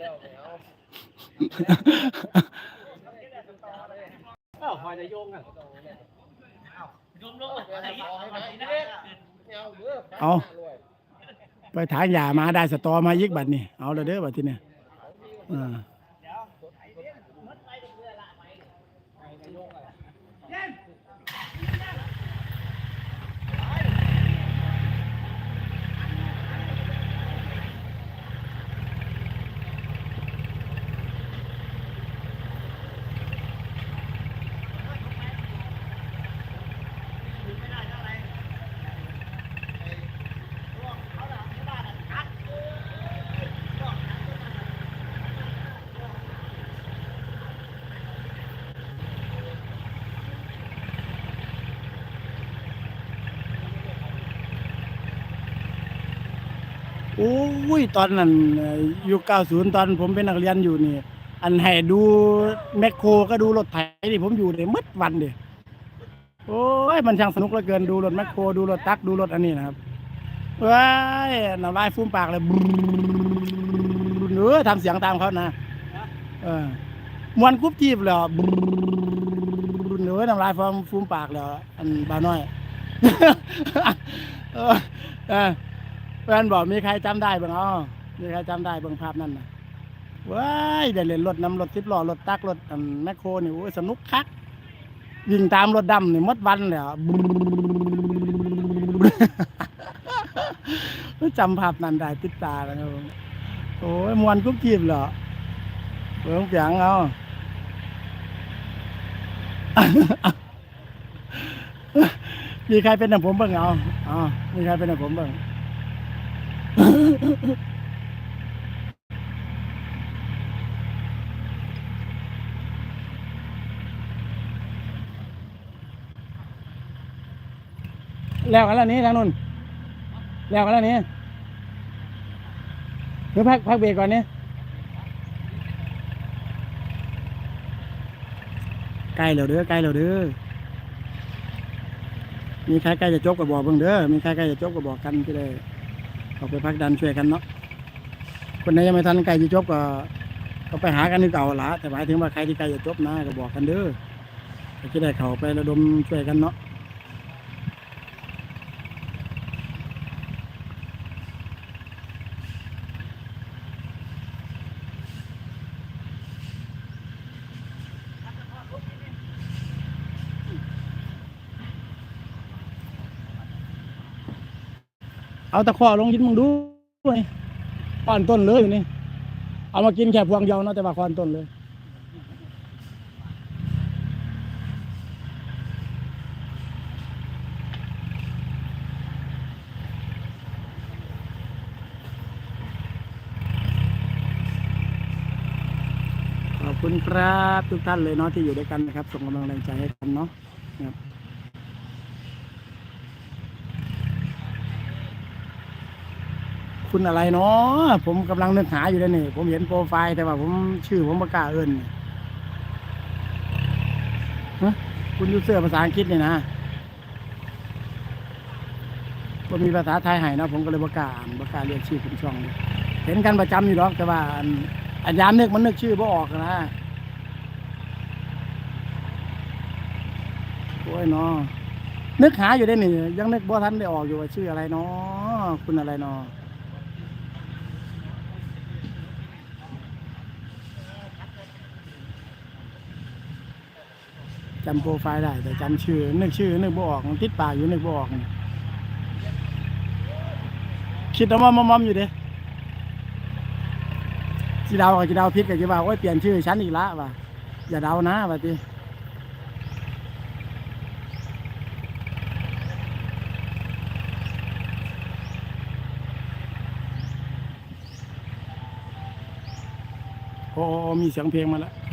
แล้วแล้วอ้าวคอยจะโยงอะยมลกอะไรเอาไปถ่ายยามาได้สตอมายิกบัดนี่เอาเลยเด้อบัดทีเนี่ยอ่า โอ้ยตอนนั้นเอ่อยุค90 ตอนผมเป็นนักเรียนอยู่นี่ อันให้ดูแมคโครก็ดูรถไถนี่ผมอยู่เลยมืดวันเดียโอ้ยมันช่างสนุกเหลือเกินดูรถแมคโครดูรถตักดูรถอันนี้นะครับว้ายน้ำลายฟูมปากเลยบเนื้อทำเสียงตามเขานะเออมวนกุ๊บจีบเลยบเนื้อน้ำลายฟูมฟูมปากเลยอันบาน้อยเออ เพื่อนบอกมีใครจำได้บ้างอ๋อมีใครจำได้บ้างภาพนั้นนะว้ายได้เล่นรถน้ำรถทิพล้อรถตักรถแมคโครนี่โอ้ยสนุกคักวิ่งตามรถดำนี่มดวันเลยอะจำภาพนั้นได้ติดตาแล้วครับโอ้ยมวนกุ๊บกีบเหรอเบิ่งเสียงเอามีใครเป็นอย่างผมบ้างเอาอ๋อมีใครเป็นอย่างผมบ้าง แล้วกันแล้วนี้ทางนู้นแล้วกันแล้วนี้หรือพักพักเบรกก่อนนี้ใกล้แล้วเด้อใกล้แล้วเด้อมีใครใกล้จะจบก็บอกเบิ่งเด้อมีใครใกล้จะจบก็บอกกันที่ได้ เขาไปพักดันช่วยกันเนาะคนไหนยังไม่ทันใกลจะจบก็ก็ไปหากันนึกเก่าละแต่หมายถึงว่าใครที่ใกล้จะจบนะก็บอกกันเด้อจะได้เขาไประดมช่วยกันเนาะ เอาตะขอลงกินมึงดูนี่อ่อนต้นเลยอยู่นี่ เอามากินแค่พวงเดียวนะแต่ว่าคอนต้นเลยขอบคุณครับทุกท่านเลยเนาะที่อยู่ด้วยกันนะครับ ส่งกำลังแรงใจให้กันเนาะนะครับ คุณอะไรเนาะผมกำลังนึกหาอยู่เลยนี่ผมเห็นโปรไฟล์แต่ว่าผมชื่อผมประกล้าเอิญฮะคุณยูเซอร์ภาษาอังกฤษนี่นะก็มีภาษาไทยให้นะผมก็เลยประกาอ่านประกล้าเรียกชื่อคุณช่องเห็นกันประจำอยู่หรอกแต่ว่าอันยามนึกมันนึกชื่อบ่ออกนะโอ้ยเนาะนึกหาอยู่ได้นี่ยังนึกบ่ทันได้ออกอยู่ว่าชื่ออะไรเนาะคุณอะไรเนาะ จำโปรไฟล์ได้ แต่จำชื่อ นึกชื่อ นึกบ่ออกมันติดปากอยู่นึกบ่ออกคิดเอามอมอมอยู่เด้จีดาวกับจีดาวพิษกับจีบ่าวโอ้ยเปลี่ยนชื่อฉันอีกละว่ะอย่าเดานะว่ะทีโอ้โอ้โอ้มีเสียงเพลงมาแล้ว